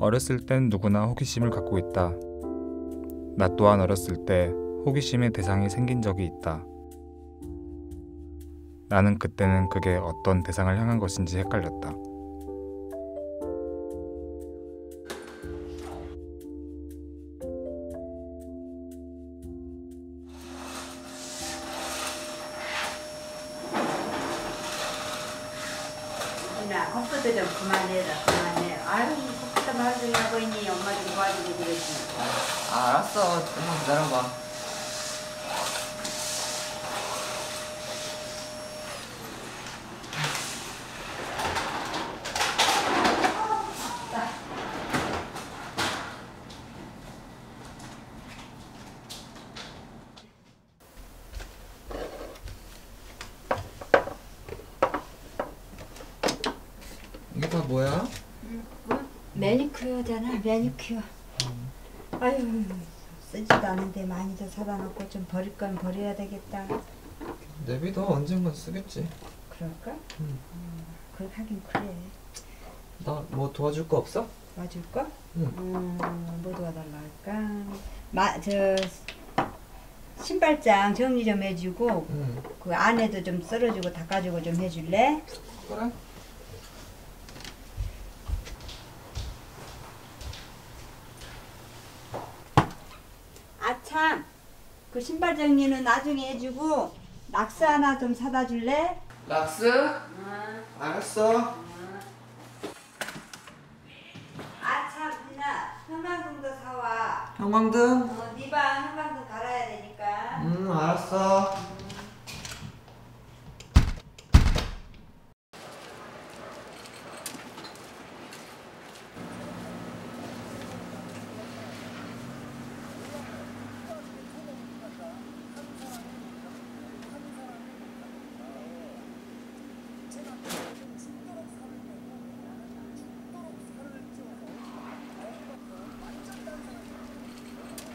어렸을 땐 누구나 호기심을 갖고 있다. 나 또한 어렸을 때 호기심의 대상이 생긴 적이 있다. 나는 그때는 그게 어떤 대상을 향한 것인지 헷갈렸다. 좀 그만해라 그만해 아유 컴퓨터 말좀 하고 있니 엄마 좀 도와주고 그랬지 아, 알았어. 조금만 기다려봐. 이게 다 뭐야? 매니큐어잖아 매니큐어 아유 쓰지도 않은데 많이 더 사다 놓고 좀 버릴 건 버려야 되겠다 내비도 언젠간 쓰겠지. 그럴까? 응. 음, 그렇게 하긴 그래 나 뭐 도와줄 거 없어? 도와줄까? 응. 음, 뭐 도와달라 할까? 마, 저 신발장 정리 좀 해주고 응. 그 안에도 좀 썰어주고 닦아주고 좀 해줄래? 그래? 아참 그 신발 정리는 나중에 해주고 락스 하나 좀 사다 줄래? 락스? 알았어. 아참 누나 형광등도 사와 형광등? 어, 네방 형광등 갈아야 되니까 응, 알았어.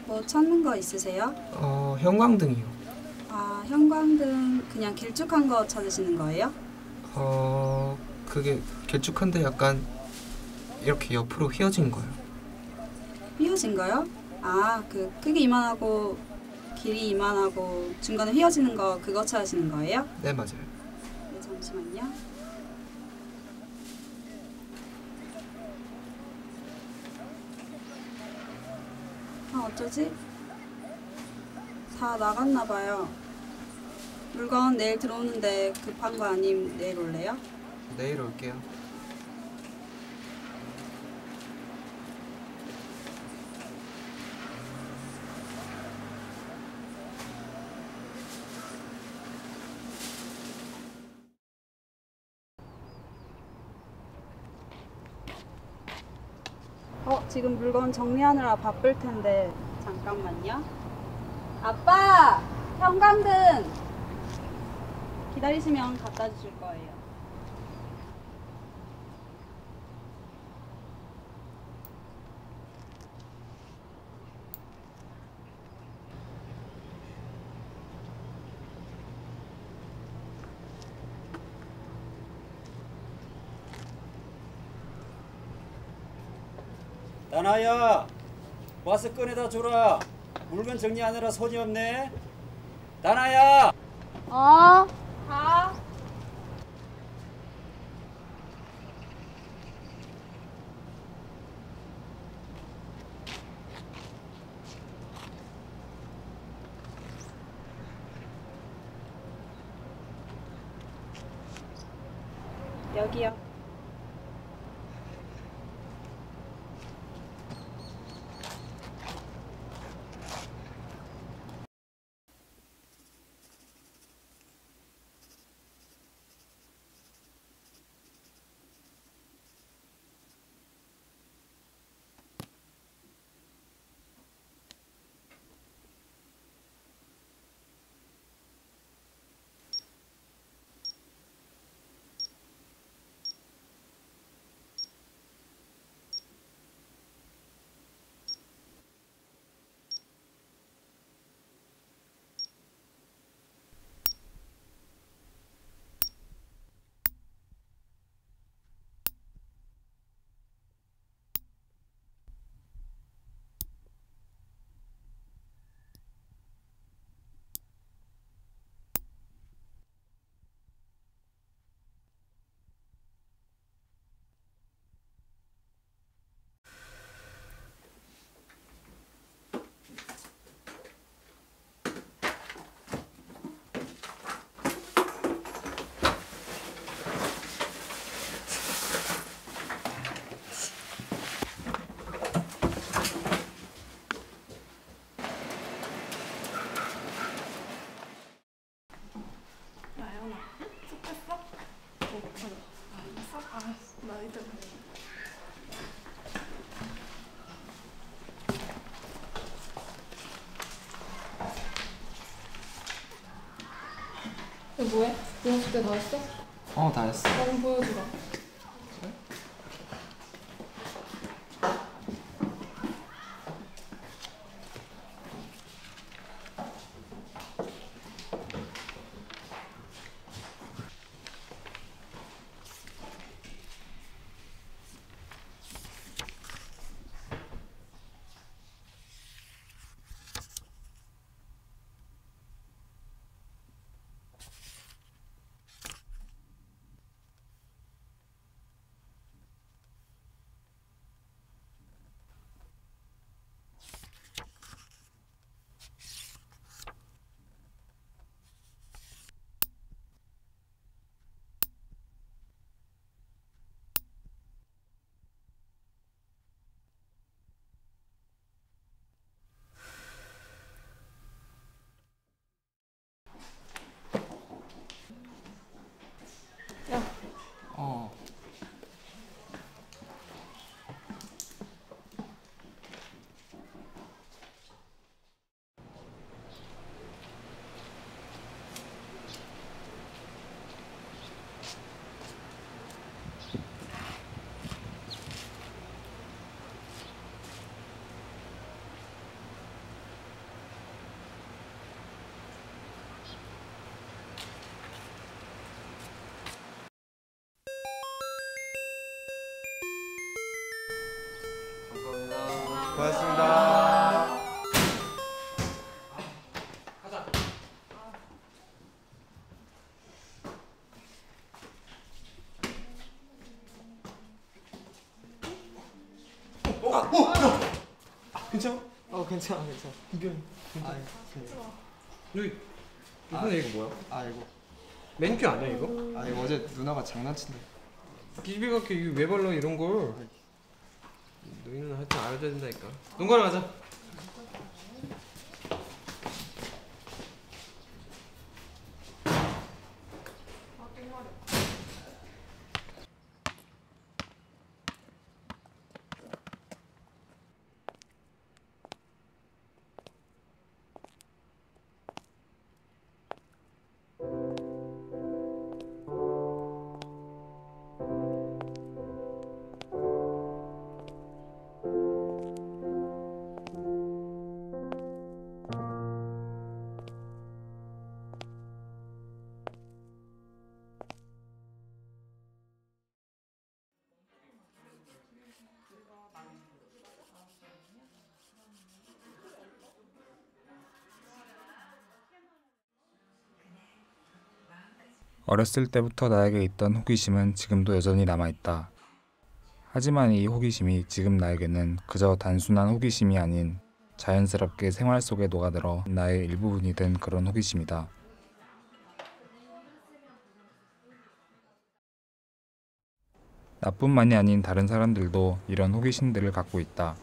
뭐 찾는 거 있으세요? 어, 형광등이요. 아, 형광등 그냥 길쭉한 거 찾으시는 거예요? 어, 그게 길쭉한데 약간 이렇게 옆으로 휘어진 거예요. 휘어진 거요? 아, 그 크기 이만하고 길이 이만하고 중간에 휘어지는 거 그거 찾으시는 거예요? 네, 맞아요. 네, 잠시만요. 어쩌지? 다 나갔나 봐요. 물건 내일 들어오는데 급한 거 아님 내일 올래요? 내일 올게요. 어, 지금 물건 정리하느라 바쁠 텐데 잠깐만요. 아빠, 형광등 기다리시면 갖다 주실 거예요. 나나야 와서 꺼내다 줘라 물건 정리하느라 손이 없네 나나야 어? 가. 여기요. 이거 뭐해? 연습 때다 했어? 어, 다 했어. 나좀 보여주라. 어. 고맙습니다. 괜찮아? 어, 괜찮아, 괜찮아. 이변. 아, 괜찮아. 여기 이번에 이거 뭐야? 아 이거 맨큐 아니야 이거? 아 이거 어제 누나가 장난친다. 비비가 이거 왜 발라 이런 걸? 너희는 하여튼 알아줘야 된다니까. 농가로 가자. 어렸을 때부터 나에게 있던 호기심은 지금도 여전히 남아있다. 하지만 이 호기심이 지금 나에게는 그저 단순한 호기심이 아닌 자연스럽게 생활 속에 녹아들어 나의 일부분이 된 그런 호기심이다. 나뿐만이 아닌 다른 사람들도 이런 호기심들을 갖고 있다.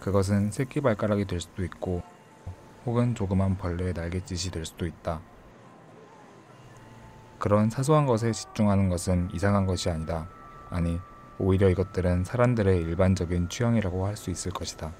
그것은 새끼 발가락이 될 수도 있고 혹은 조그만 벌레의 날갯짓이 될 수도 있다. 그런 사소한 것에 집중하는 것은 이상한 것이 아니다. 아니, 오히려 이것들은 사람들의 일반적인 취향이라고 할 수 있을 것이다.